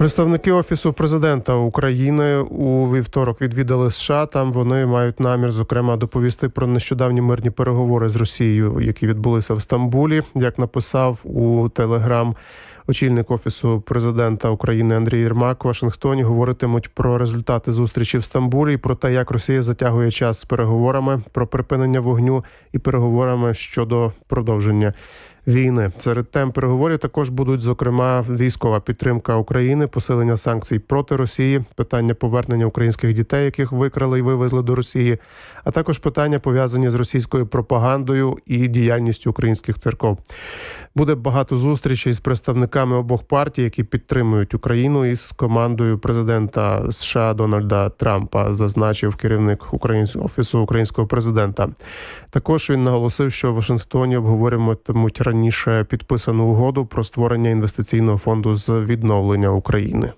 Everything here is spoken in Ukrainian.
Представники офісу президента України у вівторок відвідали США. Там вони мають намір, зокрема, доповісти про нещодавні мирні переговори з Росією, які відбулися в Стамбулі. Як написав у Телеграм очільник офісу президента України Андрій Єрмак, в Вашингтоні говоритимуть про результати зустрічі в Стамбулі і про те, як Росія затягує час з переговорами про припинення вогню і переговорами щодо продовження війни. Серед тем переговорів також будуть зокрема військова підтримка України, посилення санкцій проти Росії, питання повернення українських дітей, яких викрали і вивезли до Росії, а також питання пов'язані з російською пропагандою і діяльністю українських церков. Буде багато зустрічей з представниками обох партій, які підтримують Україну, із командою президента США Дональда Трампа, зазначив керівник українського офісу українського президента. Також він наголосив, що в Вашингтоні обговорюватимуть раніше підписану угоду про створення інвестиційного фонду з відновлення України.